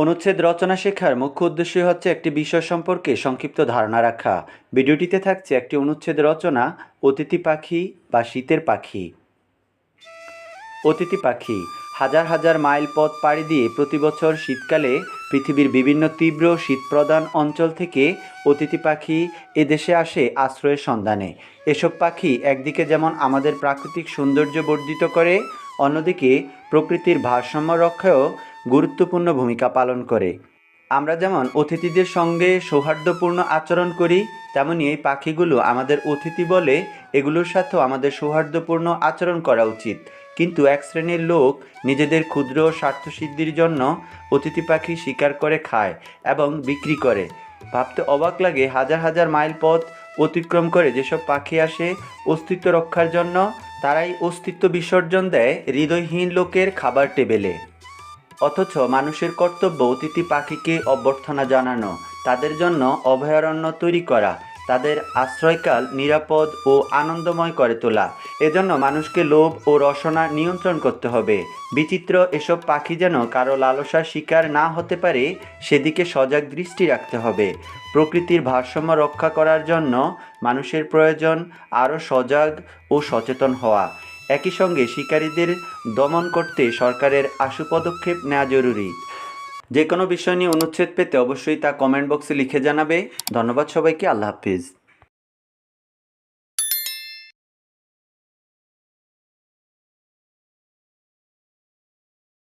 অনুচ্ছেদ রচনা শেখার মুখ্য উদ্দেশ্য হচ্ছে একটি বিষয় সম্পর্কে সংক্ষিপ্ত ধারণা রাখা। ভিডিওটিতে থাকছে একটি অনুচ্ছেদ রচনা, অতিথি পাখি বা শীতের পাখি। অতিথি পাখি, হাজার হাজার মাইল পথ পাড়ি দিয়ে প্রতি বছর শীতকালে পৃথিবীর বিভিন্ন তীব্র শীতপ্রধান অঞ্চল থেকে অতিথি পাখি এদেশে আসে আশ্রয়ের সন্ধানে। এসব পাখি একদিকে যেমন আমাদের প্রাকৃতিক সৌন্দর্য বর্ধিত করে, অন্যদিকে প্রকৃতির ভারসাম্য রক্ষায়ও গুরুত্বপূর্ণ ভূমিকা পালন করে। আমরা যেমন অতিথিদের সঙ্গে সৌহার্দ্যপূর্ণ আচরণ করি, তেমনি এই পাখিগুলো আমাদের অতিথি বলে এগুলোর সাথেও আমাদের সৌহার্দ্যপূর্ণ আচরণ করা উচিত। কিন্তু এক শ্রেণির লোক নিজেদের ক্ষুদ্র স্বার্থসিদ্ধির জন্য অতিথি পাখি শিকার করে খায় এবং বিক্রি করে। ভাবতে অবাক লাগে হাজার হাজার মাইল পথ অতিক্রম করে যেসব পাখি আসে অস্তিত্ব রক্ষার জন্য, তারাই অস্তিত্ব বিসর্জন দেয় হৃদয়হীন লোকের খাবার টেবিলে। অথচ মানুষের কর্তব্য অতিথি পাখিকে অভ্যর্থনা জানানো, তাদের জন্য অভয়ারণ্য তৈরি করা, তাদের আশ্রয়কাল নিরাপদ ও আনন্দময় করে তোলা। এজন্য মানুষকে লোভ ও রসনা নিয়ন্ত্রণ করতে হবে। বিচিত্র এসব পাখি যেন কারও লালসার শিকার না হতে পারে, সেদিকে সজাগ দৃষ্টি রাখতে হবে। প্রকৃতির ভারসাম্য রক্ষা করার জন্য মানুষের প্রয়োজন আরও সজাগ ও সচেতন হওয়া। একই সঙ্গে শিকারীদের দমন করতে সরকারের আশু পদক্ষেপ নেওয়া জরুরি। যে কোনো বিষয় নিয়ে অনুচ্ছেদ পেতে অবশ্যই তা কমেন্ট বক্সে লিখে জানাবে। ধন্যবাদ সবাইকে, আল্লাহ হাফিজ।